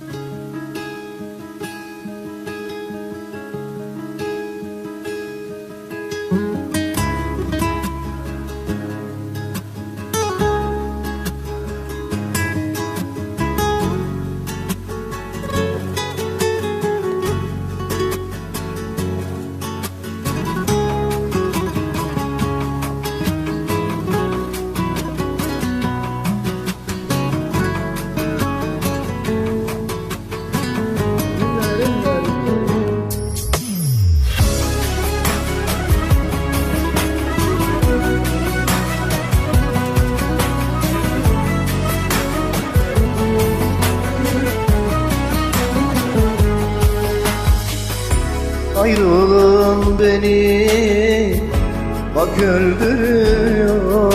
Bye. Ayrılın beni Bak öldürüyor.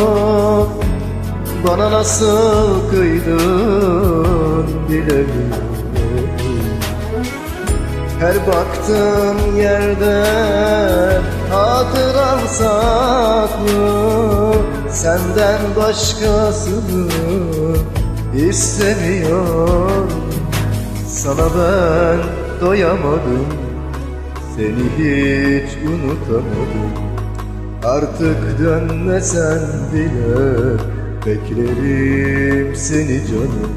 Bana nasıl kıydın bilemiyorum. Her baktığım yerde Hatıran saklı Senden başkasını istemiyorum. Sana ben doyamadım seni hiç unutamadım. Artık dönmesen bile Beklerim seni canım.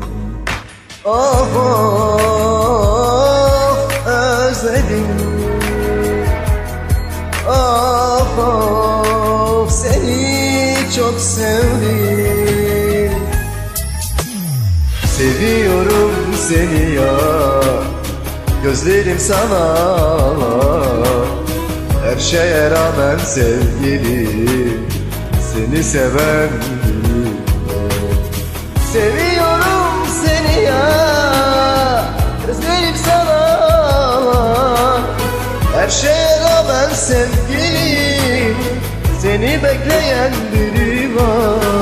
Oh oh özledim. Oh oh seni çok sevdim. Seviyorum seni ya Gözlerim sana Her şeye rağmen sevgilim. Seni seven. Seviyorum seni ya. Gözlerim sana. Her şeye rağmen sevgilim. Seni bekleyen biri var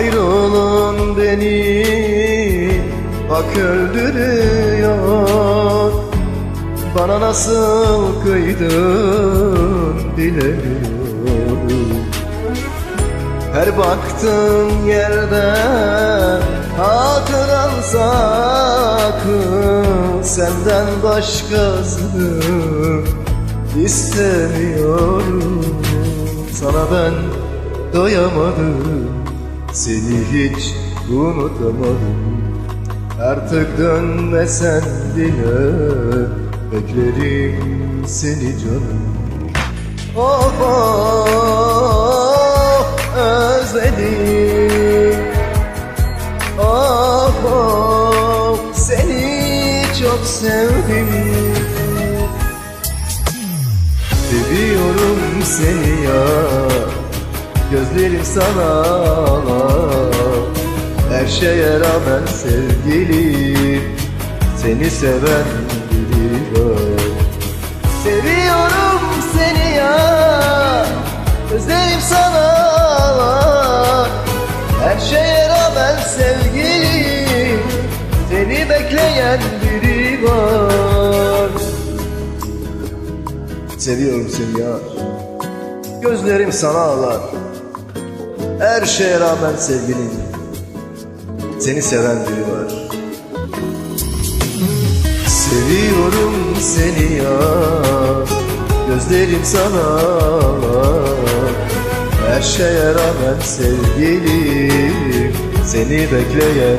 Ayrılın beni Bak öldürüyor. Bana nasıl kıydın bilemiyorum. Her baktığım yerde Hatıran sakın Senden başkasını istemiyorum. Sana ben doyamadım seni hiç unutamadım. Artık dönmesen bile Beklerim seni canım. Oh oh özledim. Oh oh seni çok sevdim. Seviyorum seni ya Gözlerim sana Her şeye rağmen sevgilim Seni seven biri var Seviyorum seni ya Gözlerim sana Her şeye rağmen sevgilim Seni bekleyen biri var. Seviyorum seni ya Gözlerim sana ağlar Her şeye rağmen sevgilim Seni seven biri var. Seviyorum seni ya. Gözlerim sana Her şeye rağmen sevgilim Seni bekleyen